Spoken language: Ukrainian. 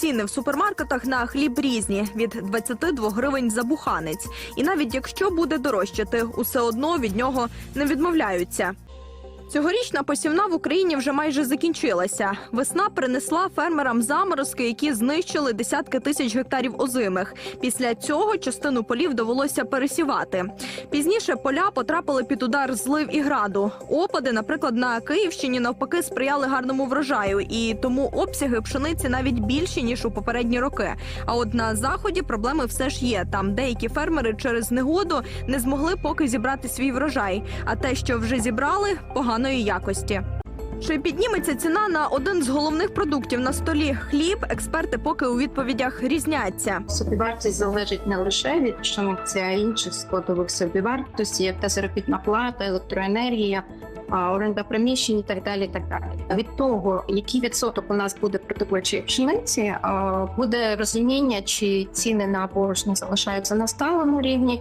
ціни в супермаркетах на хліб різні від 22 гривень за буханець. І навіть якщо буде дорожчати, усе одно від нього не відмовляються. Цьогорічна посівна в Україні вже майже закінчилася. Весна принесла фермерам заморозки, які знищили десятки тисяч гектарів озимих. Після цього частину полів довелося пересівати. Пізніше поля потрапили під удар злив і граду. Опади, наприклад, на Київщині навпаки сприяли гарному врожаю, і тому обсяги пшениці навіть більші ніж у попередні роки. А от на заході проблеми все ж є. Там деякі фермери через негоду не змогли поки зібрати свій врожай. А те, що вже зібрали, поганої якості. Чи підніметься ціна на один з головних продуктів на столі хліб? Експерти поки у відповідях різняться. Собівартість залежить не лише від пшениці, а інших складових собівартості, як та заробітна плата, електроенергія, оренда приміщень і так далі. Так далі. Від того, який відсоток у нас буде продовольчої пшениці, буде розуміння, чи ціни на борошно залишаються на сталому рівні,